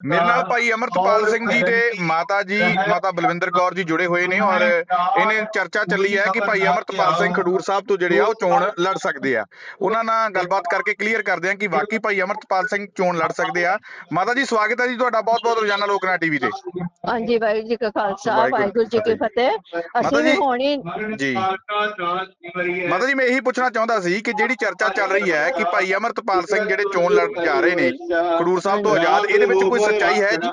ਮੇਰੇ ਨਾਲ ਭਾਈ ਅਮਰਤਪਾਲ ਸਿੰਘ ਜੀ ਤੇ ਮਾਤਾ ਜੀ ਮਾਤਾ ਬਲਵਿੰਦਰ ਕੌਰ ਜੀ ਜੁੜੇ ਹੋਏ ਨੇ ਔਰ ਇਹਨੇ ਚਰਚਾ ਚੱਲੀ ਹੈ ਕਿ ਭਾਈ ਅਮਰਤਪਾਲ ਸਿੰਘ ਖਡੂਰ ਸਾਹਿਬ ਤੋਂ ਜਿਹੜੇ ਆ ਉਹ ਚੋਣ ਲੜ ਸਕਦੇ ਆ। ਉਹਨਾਂ ਨਾਲ ਗੱਲਬਾਤ ਕਰਕੇ ਕਲੀਅਰ ਕਰਦੇ ਆ ਕਿ ਵਾਕਈ ਭਾਈ ਅਮਰਤਪਾਲ ਸਿੰਘ ਚੋਣ ਲੜ ਸਕਦੇ ਆ। ਮਾਤਾ ਜੀ ਸਵਾਗਤ ਹੈ ਜੀ ਤੁਹਾਡਾ ਬਹੁਤ ਬਹੁਤ ਰੋਜ਼ਾਨਾ ਲੋਕਨਾ ਟੀਵੀ ਤੇ। ਹਾਂਜੀ ਵਾਹਿਗੁਰੂ ਜੀ ਕਾ ਖਾਲਸਾ ਵਾਹਿਗੁਰੂ ਜੀ ਕੀ ਫਤਿਹ। ਅਸੀਂ ਹੋਣੀ ਜੀ। ਮਾਤਾ ਜੀ ਮੈਂ ਇਹੀ ਪੁੱਛਣਾ ਚਾਹੁੰਦਾ ਸੀ ਕਿ ਜਿਹੜੀ ਚਰਚਾ ਚੱਲ ਰਹੀ ਹੈ ਕਿ ਭਾਈ ਅਮਰਤਪਾਲ ਸਿੰਘ ਜਿਹੜੇ ਚੋਣ ਲੜਨ ਜਾ ਰਹੇ ਨੇ ਖਡੂਰ ਸਾਹਿਬ ਤੋਂ ਆਜ਼ਾਦ ਇਹਦੇ ਵਿੱਚ ਕੋਈ ਸੱਚਾਈ ਹੈ ਜੀ।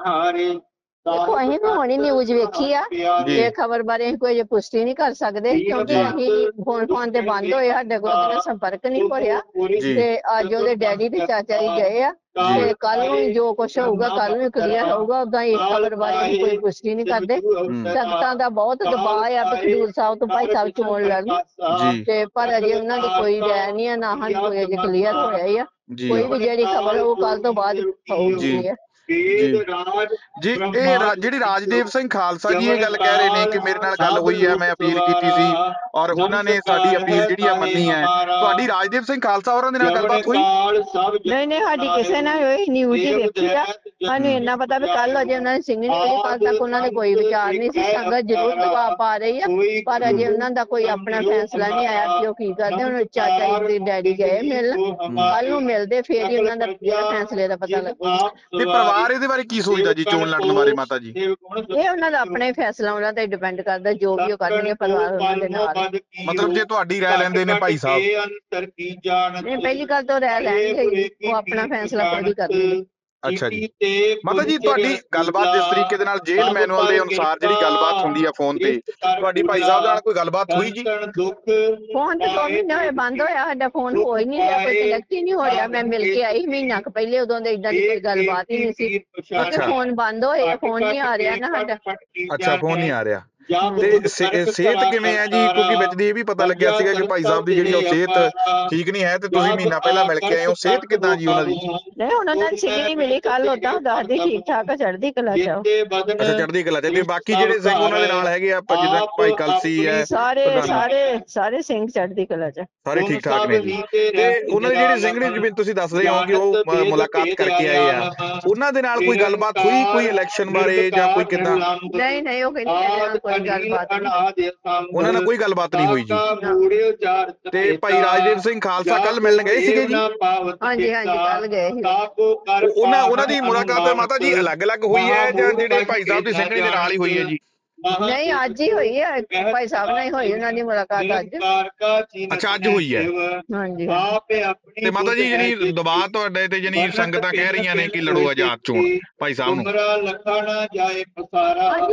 ਦੇਖੋ ਅਸੀਂ ਵੀ ਹੋਣੀ ਨਿਊਜ਼ ਵੇਖੀ ਆ। ਇਹ ਖਬਰ ਬਾਰੇ ਅਸੀਂ ਕੋਈ ਪੁਸ਼ਟੀ ਨਹੀਂ ਕਰ ਸਕਦੇ ਕਿਉਂਕਿ। ਅਸੀਂ ਫੋਨ ਫੋਨ ਤੇ ਬੰਦ ਹੋਏ ਸਾਡੇ ਕੋਲ ਉਹਦਾ ਸੰਪਰਕ ਨਹੀਂ ਹੋਇਆ ਜੀ। ਤੇ ਅੱਜ ਉਹਦੇ ਡੈਡੀ ਤੇ ਚਾਚਾ ਜੀ ਗਏ ਆ। ਤੇ ਕੱਲ ਨੂੰ ਜੋ ਕੁਝ ਹੋਊਗਾ ਕੱਲ ਨੂੰ ਕਲੀਅਰ ਹੋਊਗਾ ਉਦਾਂ ਇਸ ਖਬਰ ਬਾਰੇ ਕੋਈ ਪੁਸ਼ਟੀ ਨਹੀਂ ਕਰਦੇ। ਸੰਗਤਾਂ ਦਾ ਬਹੁਤ ਦਬਾਅ ਆ ਕਿ ਖਡੂਰ ਸਾਹਿਬ ਤੋਂ ਭਾਈ ਸਾਹਿਬ ਚੋਣ ਲੜਨ। ਜੀ। ਤੇ ਪਰ ਅਜੇ ਉਹਨਾਂ ਦੀ ਕੋਈ ਰਾਇ ਨਹੀਂ ਆ ਨਾ ਹਨ ਕੋਈ ਅਜੇ ਕਲੀਅਰ ਹੋਇਆ ਹੀ ਆ। ਕੋਈ ਵੀ ਜਿਹੜੀ ਖਬਰ ਉਹ ਕੱਲ ਤੋਂ ਬਾਅਦ ਹੋਊਗੀ। ਜੀ। ਜੀ ਇਹ ਰਾ- ਜਿਹੜੀ ਰਾਜਦੇਵ ਸਿੰਘ ਖਾਲਸਾ ਜੀ ਇਹ ਗੱਲ ਕਹਿ ਰਹੇ ਨੇ ਕਿ ਮੇਰੇ ਨਾਲ ਗੱਲ ਹੋਈ ਹੈ ਮੈਂ ਅਪੀਲ ਕੀਤੀ ਸੀ। ਔਰ ਉਹਨਾਂ ਨੇ ਸਾਡੀ ਅਪੀਲ ਜਿਹੜੀ ਆ ਮੰਨੀ ਹੈ। ਤੁਹਾਡੀ ਰਾਜਦੇਵ ਸਿੰਘ ਖਾਲਸਾ ਹੋਰਾਂ ਦੇ ਨਾਲ ਗੱਲਬਾਤ ਹੋਈ? ਨਹੀਂ ਨਹੀਂ ਸਾਡੀ ਕਿਸੇ ਨਾਲ ਹੋਈ ਨਿਊਜ਼ ਹੀ ਵੇਖੀ ਆ। ਸਾਨੂੰ ਇੰਨਾ ਪਤਾ ਵੀ ਕੱਲ ਅਜੇ ਉਹਨਾਂ ਨੇ ਸਿੰਘਣੀ ਹੋਈ ਕੱਲ ਤੱਕ ਉਹਨਾਂ ਦੇ ਕੋਈ ਵਿਚਾਰ ਨਹੀਂ ਸੀ ਸੰਗਤ ਜ਼ਰੂਰ ਦਬਾਅ ਪਾ ਰਹੀ ਆ। ਪਰ ਅਜੇ ਉਹਨਾਂ ਦਾ ਕੋਈ ਆਪਣਾ ਫੈਸਲਾ ਨਹੀਂ ਆਇਆ ਕਿ ਉਹ ਕੀ ਕਰਦੇ ਹੁਣ ਚਾਚਾ ਜੀ ਤੇ ਡੈਡੀ ਗਏ ਮਿਲਣ। ਕੱਲ ਨੂੰ ਮਿਲਦੇ ਫੇਰ ਹੀ ਉਹਨਾਂ ਦਾ ਜਿਹੜਾ ਫੈਸਲੇ ਦਾ ਪਤਾ ਲੱਗੂ। ਤੇ ਪਰਿਵਾਰ ਇਹਦੇ ਬਾਰੇ ਕੀ ਸੋਚਦਾ ਜੀ? ਚੋਣ ਲੜਨ ਬਾਰੇ ਮਾਤਾ ਜੀ? ਇਹ ਉਹਨਾਂ ਦਾ ਆਪਣਾ ਹੀ ਫੈਸਲਾ ਉਹਨਾਂ ਤੇ ਡਿਪੈਂਡ ਕਰਦਾ ਜੋ ਵੀ ਉਹ ਕਰਨਗੇ ਪਰਿਵਾਰ ਉਹਨਾਂ ਦੇ ਨਾਲ ਮਤਲਬ ਜੇ ਤੁਹਾਡੀ ਰਾਏ ਲੈਂਦੇ ਨੇ ਭਾਈ ਸਾਹਿਬ। ਨਹੀਂ ਪਹਿਲੀ ਗੱਲ ਤਾਂ ਰਹਿ ਲੈਣਗੇ ਹੀ, ਉਹ ਆਪਣਾ ਫੈਸਲਾ ਖੁਦ ਹੀ ਕਰਨਗੇ। ਅੱਛਾ ਜੀ। ਮਾਤਾ ਜੀ ਤੁਹਾਡੀ ਗੱਲਬਾਤ ਜਿਸ ਤਰੀਕੇ ਦੇ ਨਾਲ ਜੇਲ੍ਹ ਮੈਨੂਅਲ ਦੇ ਅਨੁਸਾਰ ਜਿਹੜੀ ਗੱਲਬਾਤ ਹੁੰਦੀ ਆ ਫੋਨ ਤੇ ਤੁਹਾਡੀ ਭਾਈ ਸਾਹਿਬ ਨਾਲ ਕੋਈ ਗੱਲਬਾਤ ਹੋਈ ਜੀ? ਫੋਨ ਤੇ ਦੋ ਮਹੀਨੇ ਹੋਏ ਬੰਦ ਹੋਇਆ ਸਾਡਾ ਫੋਨ ਹੋ ਹੀ ਨਹੀਂ ਰਿਹਾ ਕੋਈ ਕਨੈਕਟ ਹੀ ਨਹੀਂ ਹੋ ਰਿਹਾ ਮੈਂ ਮਿਲ ਕੇ ਆਈ ਮਹੀਨਾ ਕੁ ਪਹਿਲੇ ਉਦੋਂ ਦੇ ਇਦਾਂ ਦੀ ਕੋਈ ਗੱਲਬਾਤ ਹੀ ਨਹੀਂ ਸੀ। ਕਿਉਂਕਿ। ਫੋਨ ਬੰਦ ਹੋਏ ਫੋਨ ਨਹੀਂ ਆ ਰਿਹਾ ਨਾ ਸਾਡਾ। ਅੱਛਾ ਫੋਨ ਨਹੀਂ ਆ ਰਿਹਾ। ਤੇ ਸਿਹਤ ਕਿਵੇਂ ਹੈ ਜੀ? ਕਿਉਂਕਿ ਵਿੱਚ ਦੀ ਇਹ ਵੀ ਪਤਾ ਲੱਗਿਆ ਸੀਗਾ ਕਿ ਭਾਈ ਸਾਹਿਬ ਦੀ ਜਿਹੜੀ ਉਹ ਸਿਹਤ ਠੀਕ ਨਹੀਂ ਹੈ ਤੇ ਤੁਸੀਂ ਮਹੀਨਾ ਪਹਿਲਾਂ ਮਿਲ ਕੇ ਆਏ ਹੋ। ਸਿਹਤ ਕਿਦਾਂ ਜੀ ਉਹਨਾਂ ਦੀ? ਨਹੀਂ ਉਹਨਾਂ ਨੂੰ ਸਿੱਧੀ ਮਿਲੀ ਕੱਲ ਉਦਾਂ ਦੱਸਦੀ ਠੀਕ ਠਾਕ ਆ ਚੜ੍ਹਦੀ ਕਲਾ ਚ। ਅੱਛਾ ਚੜ੍ਹਦੀ ਕਲਾ ਚ। ਤੇ ਬਾਕੀ ਜਿਹੜੇ ਸਿੰਘ ਉਹਨਾਂ ਦੇ ਨਾਲ ਹੈਗੇ ਆ ਆਪਾਂ ਜਿੱਦਾਂ ਭਾਈ ਕਲਸੀ ਹੈ ਸਾਰੇ। ਸਾਰੇ ਸਾਰੇ ਸਿੰਘ ਚੜ੍ਹਦੀ ਕਲਾ ਚ। ਸਾਰੇ ਠੀਕ ਠਾਕ ਨੇ ਜੀ। ਤੇ ਉਹਨਾਂ ਦੇ ਜਿਹੜੇ ਸਿੰਘਣੇ ਜਿਵੇਂ ਤੁਸੀਂ ਦੱਸ ਰਹੇ ਹੋ ਕਿ ਉਹ ਮੁਲਾਕਾਤ ਕਰਕੇ ਆਏ ਆ। ਉਹਨਾਂ ਦੇ ਨਾਲ ਕੋਈ ਗੱਲਬਾਤ ਹੋਈ ਕੋਈ ਇਲੈਕਸ਼ਨ ਬਾਰੇ ਜਾਂ ਕੋਈ ਕਿਦਾਂ? ਨਹੀਂ ਨਹੀਂ ਉਹ ਕਹਿੰਦੀ ਨਾਲ ਕੋਈ ਗੱਲਬਾਤ ਨਹੀਂ ਉਹਨਾਂ ਨਾਲ ਕੋਈ ਗੱਲਬਾਤ ਨਹੀਂ ਹੋਈ ਜੀ। ਤੇ ਭਾਈ ਰਾਜਦੇਵ ਸਿੰਘ ਖਾਲਸਾ ਕੱਲ ਮਿਲਣ ਗਏ ਸੀਗੇ ਜੀ? ਹਾਂਜੀ ਹਾਂਜੀ ਕੱਲ ਗਏ ਸੀ। ਉਹਨਾਂ ਉਹਨਾਂ ਦੀ ਮੁਲਾਕਾਤ ਮਾਤਾ ਜੀ ਅਲੱਗ-ਅਲੱਗ ਹੋਈ ਹੈ ਜਾਂ ਜਿਹੜੇ ਭਾਈ ਸਾਹਿਬ ਦੀ ਸਿੰਘਣੀ ਦੇ ਨਾਲ ਹੀ ਹੋਈ ਹੈ ਜੀ? ਨਹੀਂ ਅੱਜ ਹੀ ਹੋਈ ਹੈ ਭਾਈ ਸਾਹਿਬ ਨਾਲ ਹੀ ਹੋਈ ਉਹਨਾਂ ਦੀ ਮੁਲਾਕਾਤ ਅੱਜ। ਅੱਛਾ, ਅੱਜ ਹੋਈ ਹੈ। ਹਾਂਜੀ। ਤੇ ਮਾਤਾ ਜੀ ਜਿਹੜੀ ਦਬਾਅ ਤੁਹਾਡੇ ਤੇ ਜਿਹੜੀ ਸੰਗਤਾਂ ਕਹਿ ਰਹੀਆਂ ਨੇ ਕਿ ਲੜੋ ਆਜ਼ਾਦ ਚੋਣ ਭਾਈ ਸਾਹਿਬ ਨੂੰ। ਹਾਂਜੀ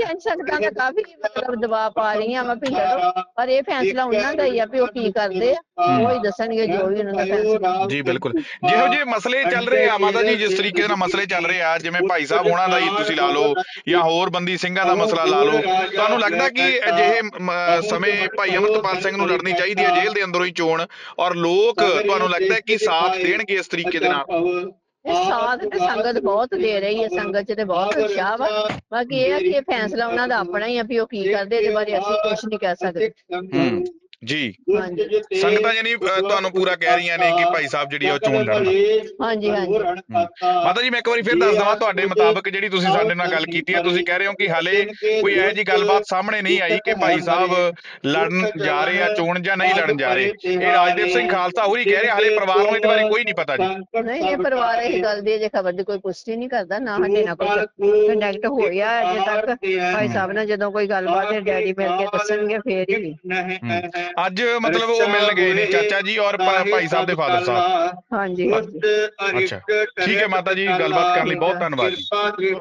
ਹਾਂਜੀ ਸੰਗਤਾਂ ਦਾ ਕਾਫੀ ਮਤਲਬ ਦਬਾਅ ਪਾ ਰਹੀਆਂ ਵਾ ਵੀ ਲੜੋ। ਪਰ ਇਹ ਫੈਸਲਾ ਉਹਨਾਂ ਦਾ ਹੀ ਆ ਵੀ ਉਹ ਕੀ ਕਰਦੇ ਆ। ਉਹ ਹੀ ਦੱਸਣਗੇ ਜੋ ਵੀ ਉਹਨਾਂ ਦਾ ਫੈਸਲਾ। ਜੀ ਬਿਲਕੁਲ। ਜਿਹੋ ਜਿਹੇ ਮਸਲੇ ਚੱਲ ਰਹੇ ਆ ਮਾਤਾ ਜੀ ਜਿਸ ਤਰੀਕੇ ਨਾਲ ਮਸਲੇ ਚੱਲ ਰਹੇ ਆ ਜਿਵੇਂ ਭਾਈ ਸਾਹਿਬ ਹੋਣਾ ਦਾ ਹੀ ਤੁਸੀਂ ਲਾ ਲਓ ਜਾਂ ਹੋਰ ਬੰਦੀ ਸਿੰਘਾਂ ਦਾ ਮਸਲਾ ਲਾ ਲਓ ਤੁਹਾਨੂੰ ਲੱਗਦਾ ਕਿ ਅਜਿਹੇ ਸਮੇਂ ਭਾਈ ਅਮਰਤਪਾਲ ਸਿੰਘ ਨੂੰ ਲੜਨੀ ਚਾਹੀਦੀ ਹੈ ਜੇਲ੍ਹ ਦੇ ਅੰਦਰੋਂ ਹੀ ਚੋਣ ਔਰ ਲੋਕ ਤੁਹਾਨੂੰ ਲੱਗਦਾ ਹੈ ਕਿ ਸਾਥ ਦੇਣਗੇ ਇਸ ਤਰੀਕੇ ਦੇ ਨਾਲ? ਇਹ ਸਾਥ ਤੇ ਸੰਗਤ ਬਹੁਤ ਦੇ ਰਹੀ ਹੈ ਸੰਗਤ 'ਚ ਤੇ ਬਹੁਤ ਉਤਸ਼ਾਹ ਵਾ। ਬਾਕੀ ਇਹ ਆ ਕਿ ਫੈਸਲਾ ਉਹਨਾਂ ਦਾ ਆਪਣਾ ਹੀ ਆ ਵੀ ਉਹ ਕੀ ਕਰਦੇ ਇਹਦੇ ਬਾਰੇ ਅਸੀਂ ਕੁਝ ਨਹੀਂ ਕਹਿ ਸਕਦੇ। ਹੂੰ। ਜੀ। ਸੰਗਤਾਂ ਜਾਨੀ ਤੁਹਾਨੂੰ ਪੂਰਾ ਕਹਿ ਰਹੀਆਂ ਨੇ ਕਿ ਭਾਈ ਸਾਹਿਬ ਜਿਹੜੀ ਉਹ ਚੋਣ ਲੜਨ। ਹਾਂਜੀ ਹਾਂਜੀ। ਮਾਤਾ ਜੀ ਮੈਂ ਇੱਕ ਵਾਰੀ ਫਿਰ ਦੱਸ ਦਵਾਂ ਤੁਹਾਡੇ ਮੁਤਾਬਕ ਜਿਹੜੀ ਤੁਸੀਂ ਸਾਡੇ ਨਾਲ ਗੱਲ ਕੀਤੀ ਹੈ ਤੁਸੀਂ ਕਹਿ ਰਹੇ ਹੋ ਕਿ ਹਾਲੇ ਕੋਈ ਇਹੋ ਜੀ ਗੱਲਬਾਤ ਸਾਹਮਣੇ ਨਹੀਂ ਆਈ ਕਿ ਭਾਈ ਸਾਹਿਬ ਲੜਨ ਜਾ ਰਹੇ ਆ ਚੋਣ ਜਾਂ ਨਹੀਂ ਲੜਨ ਜਾ ਰਹੇ। ਇਹ ਰਾਜਦੇਵ ਸਿੰਘ ਖਾਲਸਾ ਹੋਰੀ ਕਹਿ ਰਹੇ ਹਾਲੇ ਪਰਿਵਾਰ ਨੂੰ ਇਹਦੇ ਬਾਰੇ ਕੋਈ ਨਹੀਂ ਪਤਾ ਜੀ। ਨਹੀਂ ਇਹ ਪਰਿਵਾਰ ਇਹ ਗੱਲ ਦੀ ਜੇ ਖਬਰ ਦੀ ਕੋਈ ਪੁਸ਼ਟੀ ਨਹੀਂ ਕਰਦਾ ਨਾ ਸਾਡੇ ਨਾਲ ਕੋਈ ਕੰਟੈਕਟ ਹੋਇਆ ਅਜੇ ਤੱਕ। ਭਾਈ ਸਾਹਿਬ ਨਾਲ ਜਦੋਂ ਕੋਈ ਗੱਲਬਾਤ ਹੈ ਡੈਡੀ ਮਿਲ ਕੇ ਦੱਸਣਗੇ ਫੇਰ ਹੀ। ਅੱਜ ਮਤਲਬ ਉਹ ਮਿਲਣ ਗਏ ਨੇ ਚਾਚਾ ਜੀ ਔਰ ਭਾਈ ਸਾਹਿਬ ਦੇ ਫਾਦਰ ਸਾਹਿਬ। ਹਾਂਜੀ। ਹਾਂਜੀ ਅੱਛਾ। ਠੀਕ ਹੈ ਮਾਤਾ ਜੀ ਗੱਲਬਾਤ ਕਰਨ ਲਈ ਬਹੁਤ ਧੰਨਵਾਦ ਜੀ।